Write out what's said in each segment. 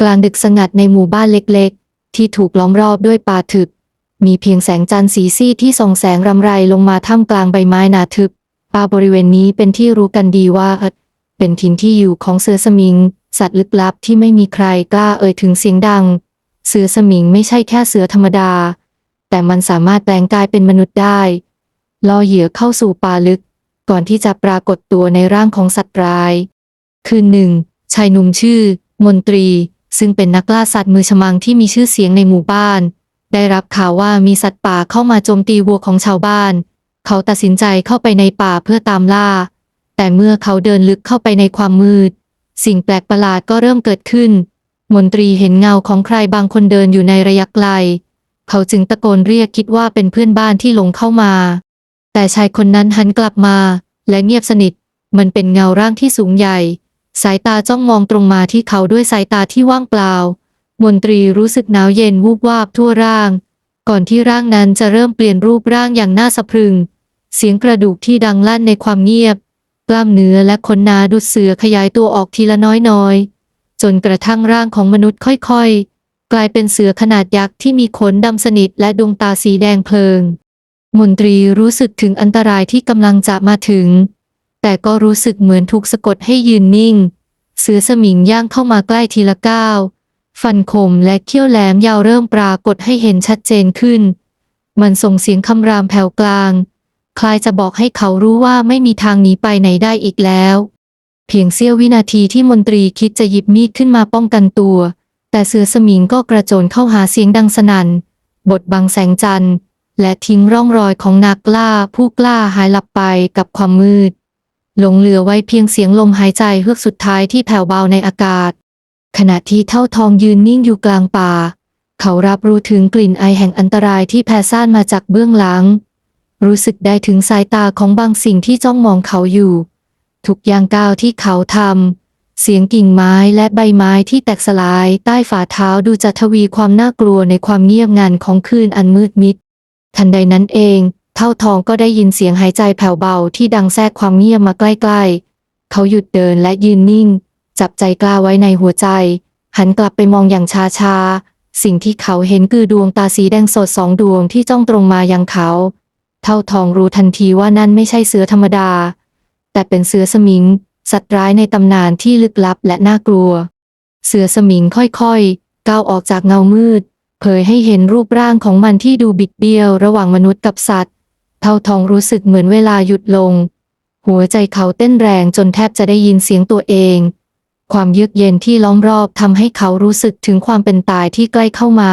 กลางดึกสงัดในหมู่บ้านเล็กๆ ที่ถูกล้อมรอบด้วยป่าทึบ มีเพียงแสงจันทร์สีซีที่ส่องแสงรำไรลงมาท่ามกลางใบไม้หนาทึบ ป่าบริเวณนี้เป็นที่รู้กันดีว่า เป็นถิ่นที่อยู่ของเสือสมิง สัตว์ลึกลับที่ไม่มีใครกล้าเอ่ยถึงเสียงดัง เสือสมิงไม่ใช่แค่เสือธรรมดา แต่มันสามารถแปลงกายเป็นมนุษย์ได้ ล่อเหยื่อเข้าสู่ป่าลึก ก่อนที่จะปรากฏตัวในร่างของสัตว์ร้าย คืนหนึ่งชายหนุ่มชื่อ มนตรี ซึ่งเป็นนักล่าสัตว์มือฉมังที่มีชื่อเสียงในหมู่บ้าน ได้รับข่าวว่ามีสัตว์ป่าเข้ามาโจมตีวัวของชาวบ้าน เขาตัดสินใจเข้าไปในป่าเพื่อตามล่า แต่เมื่อเขาเดินลึกเข้าไปในความมืด สิ่งแปลกประหลาดก็เริ่มเกิดขึ้น มนตรีเห็นเงาของใครบางคนเดินอยู่ในระยะไกล เขาจึงตะโกนเรียกคิดว่าเป็นเพื่อนบ้านที่หลงเข้ามา แต่ชายคนนั้นหันกลับมา และเงียบสนิท มันเป็นเงาร่างที่สูงใหญ่ สายตาจ้องมองตรงมาที่เขาด้วยสายตาที่ว่างเปล่า มนตรีรู้สึกหนาวเย็นวูบวาบทั่วร่าง ก่อนที่ร่างนั้นจะเริ่มเปลี่ยนรูปร่างอย่างน่าสะพรึง เสียงกระดูกที่ดังลั่นในความเงียบ กล้ามเนื้อและขนนาดุดเสือขยายตัวออกทีละน้อยๆ จนกระทั่งร่างของมนุษย์ค่อยๆ กลายเป็นเสือขนาดยักษ์ที่มีขนดำสนิทและดวงตาสีแดงเพลิง มนตรีรู้สึกถึงอันตรายที่กำลังจะมาถึง แต่ก็รู้สึกเหมือนถูกสะกดให้ยืนนิ่ง เสือสมิงย่างเข้ามาใกล้ทีละก้าว ฟันคมและเขี้ยวแหลมยาวเริ่มปรากฏให้เห็นชัดเจนขึ้น มันส่งเสียงคำรามแผ่วกลาง คล้ายจะบอกให้เขารู้ว่าไม่มีทางหนีไปไหนได้อีกแล้ว เพียงเสี้ยววินาทีที่มนตรีคิดจะหยิบมีดขึ้นมาป้องกันตัว แต่เสือสมิงก็กระโจนเข้าหาเสียงดังสนั่น บทบังแสงจันทร์และทิ้งร่องรอยของนักล่าผู้กล้าหายหลับไปกับความมืด หลงเหลือไว้เพียงเสียงลมหายใจเฮือกสุดท้ายที่แผ่วเบาในอากาศ ขณะที่เท่าทองยืนนิ่งอยู่กลางป่า เขารับรู้ถึงกลิ่นไอแห่งอันตรายที่แผ่ซ่านมาจากเบื้องหลัง รู้สึกได้ถึงสายตาของบางสิ่งที่จ้องมองเขาอยู่ ทุกอย่างก้าวที่เขาทำเสียงกิ่งไม้และใบไม้ที่แตกสลายใต้ฝ่าเท้าดูจะทวีความน่ากลัวในความเงียบงันของคืนอันมืดมิด ทันใดนั้นเอง เท่าทองก็ได้ยินเสียงหายใจแผ่วเบาที่ดังแทรกความเงียบมาใกล้ๆ เขาหยุดเดินและยืนนิ่ง จับใจกล้าไว้ในหัวใจ หันกลับไปมองอย่างชาๆ สิ่งที่เขาเห็นคือดวงตาสีแดงสดสองดวงที่จ้องตรงมายังเขา เท่าทองรู้ทันทีว่านั่นไม่ใช่เสือธรรมดา แต่เป็นเสือสมิง สัตว์ร้ายในตำนานที่ลึกลับและน่ากลัว เสือสมิงค่อยๆ ก้าวออกจากเงามืด เผยให้เห็นรูปร่างของมันที่ดูบิดเบี้ยวระหว่างมนุษย์กับสัตว์ เท่าทองรู้สึกเหมือนเวลาหยุดลง หัวใจเขาเต้นแรงจนแทบจะได้ยินเสียงตัวเอง ความเยือกเย็นที่ล้อมรอบทำให้เขารู้สึกถึงความเป็นตายที่ใกล้เข้ามา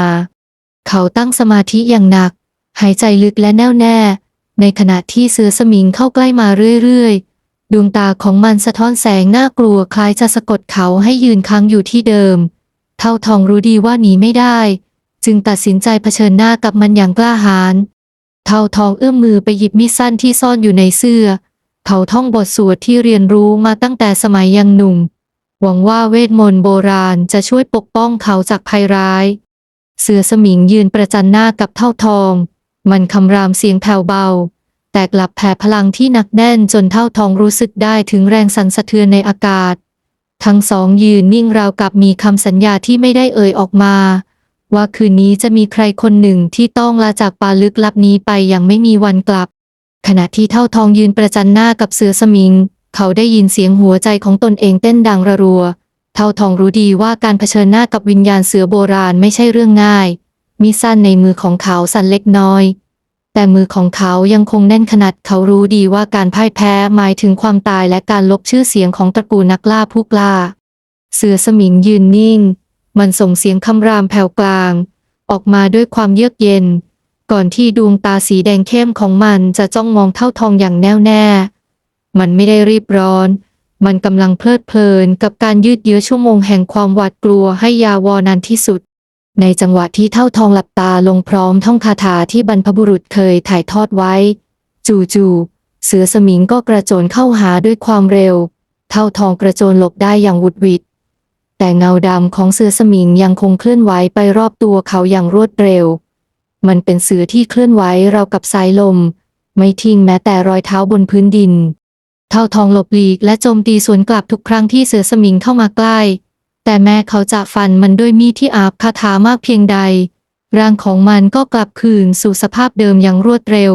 เขาตั้งสมาธิอย่างหนัก หายใจลึกและแน่วแน่ ในขณะที่เสือสมิงเข้าใกล้มาเรื่อยๆ ดวงตาของมันสะท้อนแสงน่ากลัวคล้ายจะสะกดเขาให้ยืนค้างอยู่ที่เดิม เท่าทองรู้ดีว่าหนีไม่ได้ จึงตัดสินใจเผชิญหน้ากับมันอย่างกล้าหาญ เท่าทองเอื้อมมือไปหยิบมีดสั้นที่ซ่อนอยู่ในเสื้อ เขาท่องบทสวดที่เรียนรู้มาตั้งแต่สมัยยังหนุ่ม หวังว่าเวทมนต์โบราณจะช่วยปกป้องเขาจากภัยร้าย เสือสมิงยืนประจันหน้ากับเท่าทอง มันคำรามเสียงแผ่วเบา แต่กลับแผ่พลังที่หนักแน่นจนเท่าทองรู้สึกได้ถึงแรงสั่นสะเทือนในอากาศ ทั้งสองยืนนิ่งราวกับมีคำสัญญาที่ไม่ได้เอ่ยออกมา ว่าคืนนี้จะมีใครคนหนึ่งที่ต้องลาจากป่าลึกลับนี้ไปอย่างไม่มีวันกลับ ขณะที่เท่าทองยืนประจันหน้ากับเสือสมิง เขาได้ยินเสียงหัวใจของตนเองเต้นดังระรัว เท่าทองรู้ดีว่าการเผชิญหน้ากับวิญญาณเสือโบราณไม่ใช่เรื่องง่าย มีสั้นในมือของเขาสั่นเล็กน้อย แต่มือของเขายังคงแน่นขนาดเขารู้ดีว่าการพ่ายแพ้หมายถึงความตายและการลบชื่อเสียงของตระกูลนักล่าผู้กล้า เสือสมิงยืนนิ่ง มันส่งเสียงคำรามแผ่วกลาง ออกมาด้วยความเยือกเย็น ก่อนที่ดวงตาสีแดงเข้มของมันจะจ้องมองเท่าทองอย่างแน่วแน่ มันไม่ได้รีบร้อน มันกำลังเพลิดเพลินกับการยืดเยื้อชั่วโมงแห่งความหวาดกลัวให้ยาวนานที่สุด ในจังหวะที่เท่าทองหลับตาลงพร้อมท่องคาถาที่บรรพบุรุษเคยถ่ายทอดไว้ จู่ๆเสือสมิงก็กระโจนเข้าหาด้วยความเร็ว เท่าทองกระโจนหลบได้อย่างหวุดหวิด แต่เงาดำของเสือสมิงยังคงเคลื่อนไหวไปรอบตัวเขาอย่างรวดเร็ว มันเป็นเสือที่เคลื่อนไหวเรากับสายลม ไม่ทิ้งแม้แต่รอยเท้าบนพื้นดิน เท่าทองหลบหลีกและโจมตีสวนกลับทุกครั้งที่เสือสมิงเข้ามาใกล้ แต่แม้เขาจะฟันมันด้วยมีดที่อาบคาถามากเพียงใด ร่างของมันก็กลับคืนสู่สภาพเดิมอย่างรวดเร็ว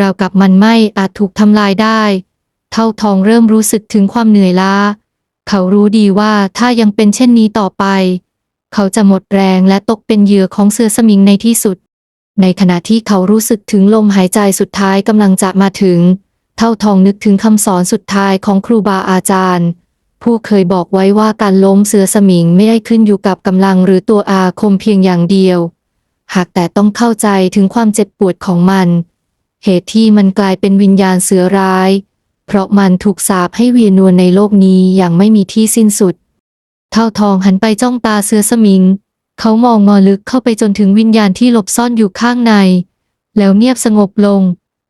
ราวกับมันไม่อาจถูกทำลายได้ เท่าทองเริ่มรู้สึกถึงความเหนื่อยล้า เขารู้ดีว่าถ้ายังเป็นเช่นนี้ต่อไป เขาจะหมดแรงและตกเป็นเหยื่อของเสือสมิงในที่สุด ในขณะที่เขารู้สึกถึงลมหายใจสุดท้ายกำลังจะมาถึง เท่าทองนึกถึงคำสอนสุดท้ายของครูบาอาจารย์ ผู้เคยบอกไว้ว่าการล้มเสือสมิงไม่ได้ขึ้นอยู่กับกำลังหรือตัวอาคมเพียงอย่างเดียว หากแต่ต้องเข้าใจถึงความเจ็บปวดของมัน เหตุที่มันกลายเป็นวิญญาณเสือร้าย เพราะมันถูกสาปให้เวียนวลในโลกนี้อย่างไม่มีที่สิ้นสุด เท่าทองหันไปจ้องตาเสือสมิง เขามองงอลึกเข้าไปจนถึงวิญญาณที่หลบซ่อนอยู่ข้างใน แล้วเงียบสงบลง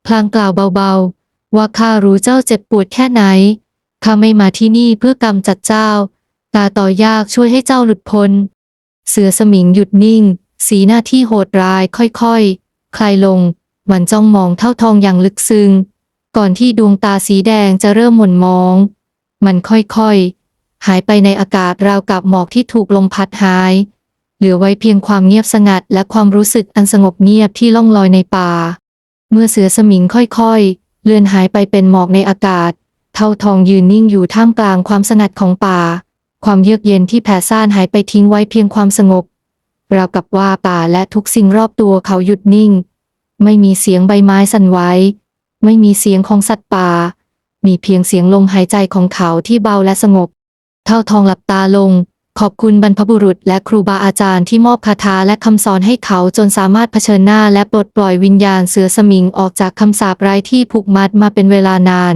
พลางกล่าวเบาๆ ว่าข้ารู้เจ้าเจ็บปวดแค่ไหน ข้าไม่มาที่นี่เพื่อกำจัดเจ้า ตาต่อยากช่วยให้เจ้าหลุดพ้น เสือสมิงหยุดนิ่ง สีหน้าที่โหดร้ายค่อยๆ คลายลงมันจ้องมองเท่าทองอย่างลึกซึ้ง ก่อนที่ดวงตาสีแดงจะเริ่มหม่นมอง มันค่อยๆ หายไปในอากาศราวกับหมอกที่ถูกลมพัดหาย เหลือไว้เพียงความเงียบสงัดและความรู้สึกอันสงบเงียบที่ล่องลอยในป่า เมื่อเสือสมิงค่อยๆ เลือนหายไปเป็นหมอกในอากาศ เท่าทองยืนนิ่งอยู่ท่ามกลางความสงัดของป่า ความเยือกเย็นที่แผ่ซ่านหายไปทิ้งไว้เพียงความสงบ ราวกับว่าป่าและทุกสิ่งรอบตัวเขาหยุดนิ่ง ไม่มีเสียงใบไม้สั่นไหว ไม่มีเสียงของสัตว์ป่า มีเพียงเสียงลมหายใจของเขาที่เบาและสงบ เท่าทองหลับตาลง ขอบคุณบรรพบุรุษและครูบาอาจารย์ที่มอบคาถาและคำสอนให้เขาจนสามารถเผชิญหน้าและปลดปล่อยวิญญาณเสือสมิงออกจากคำสาปร้ายที่ผูกมัดมาเป็นเวลานาน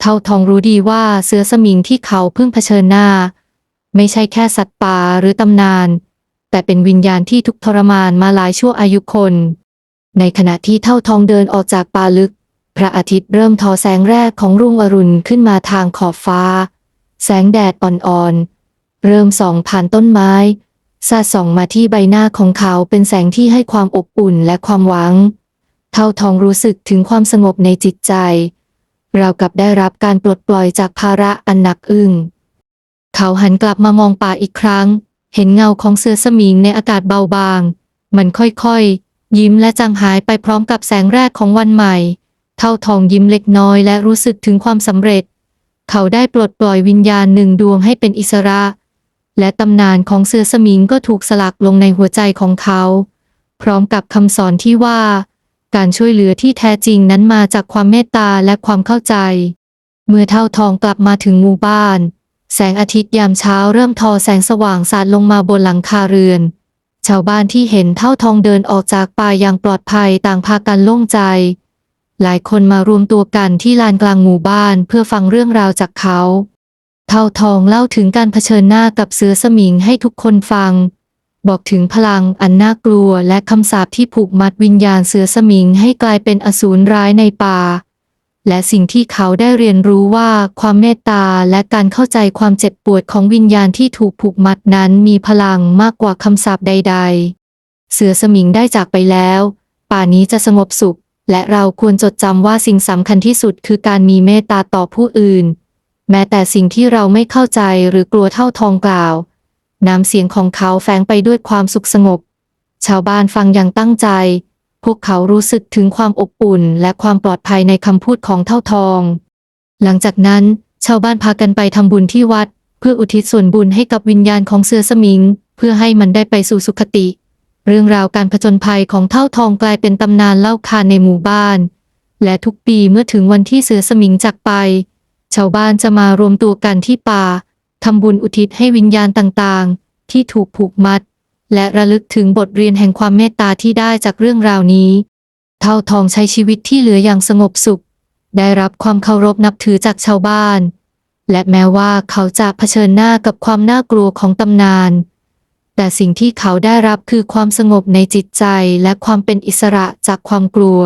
เท่าทองรู้ดีว่าเสือสมิงที่เขาเพิ่งเผชิญหน้า ไม่ใช่แค่สัตว์ป่าหรือตำนาน แต่เป็นวิญญาณที่ทุกทรมานมาหลายชั่วอายุคน ในขณะที่เท่าทองเดินออกจากป่าลึก พระอาทิตย์เริ่มทอแสงแรกของรุ่งอรุณขึ้นมาทางขอบฟ้า แสงแดดอ่อนๆ เริ่มส่องผ่านต้นไม้ สาดส่องมาที่ใบหน้าของเขาเป็นแสงที่ให้ความอบอุ่นและความหวัง เท่าทองรู้สึกถึงความสงบในจิตใจ เรากับได้รับการปลดปล่อยจากภาระอันหนักอึ้ง เขาหันกลับมามองป่าอีกครั้ง เห็นเงาของเสือสมิงในอากาศเบาบาง มันค่อยๆ ยิ้มและจางหายไปพร้อมกับแสงแรกของวันใหม่ เท่าทองยิ้มเล็กน้อยและรู้สึกถึงความสำเร็จ เขาได้ปลดปล่อยวิญญาณหนึ่งดวงให้เป็นอิสระ และตำนานของเสือสมิงก็ถูกสลักลงในหัวใจของเขา พร้อมกับคำสอนที่ว่า การช่วยเหลือที่แท้จริงนั้นมาจากความเมตตาและความเข้าใจ เมื่อเท่าทองกลับมาถึงหมู่บ้าน แสงอาทิตย์ยามเช้าเริ่มทอแสงสว่างสาดลงมาบนหลังคาเรือน ชาวบ้านที่เห็นเท่าทองเดินออกจากป่าอย่างปลอดภัยต่างพากันโล่งใจ หลายคนมารวมตัวกันที่ลานกลางหมู่บ้านเพื่อฟังเรื่องราวจากเขา เท่าทองเล่าถึงการเผชิญหน้ากับเสือสมิงให้ทุกคนฟัง บอกถึงพลังอันน่ากลัวและคำสาปที่ผูกมัดวิญญาณเสือสมิงให้กลายเป็นอสูรร้ายในป่า และสิ่งที่เขาได้เรียนรู้ว่าความเมตตาและการเข้าใจความเจ็บปวดของวิญญาณที่ถูกผูกมัดนั้นมีพลังมากกว่าคำสาปใด ๆ เสือสมิงได้จากไปแล้ว ป่านี้จะสงบสุข และเราควรจดจำว่าสิ่งสำคัญที่สุดคือการมีเมตตาต่อผู้อื่น แม้แต่สิ่งที่เราไม่เข้าใจหรือกลัวเท่าทองกล่าว น้ำเสียงของเขาแฝงไปด้วยความสุขสงบ ชาวบ้านฟังอย่างตั้งใจ พวกเขารู้สึกถึงความอบอุ่น และความปลอดภัยในคำพูดของเท่าทอง หลังจากนั้น ชาวบ้านพากันไปทำบุญที่วัด เพื่ออุทิศส่วนบุญให้กับวิญญาณของเสือสมิง เพื่อให้มันได้ไปสู่สุคติ เรื่องราวการผจญภัยของเท่าทองกลายเป็นตำนานเล่าขานในหมู่บ้าน และทุกปีเมื่อถึงวันที่เสือสมิงจากไป ชาวบ้านจะมารวมตัวกันที่ป่าทำบุญอุทิศให้วิญญาณต่างๆ ที่ถูกผูกมัด และระลึกถึงบทเรียนแห่งความเมตตาที่ได้จากเรื่องราวนี้ เท่าทองใช้ชีวิตที่เหลืออย่างสงบสุข ได้รับความเคารพนับถือจากชาวบ้าน และแม้ว่าเขาจะเผชิญหน้ากับความน่ากลัวของตำนาน แต่สิ่งที่เขาได้รับคือความสงบในจิตใจและความเป็นอิสระจากความกลัว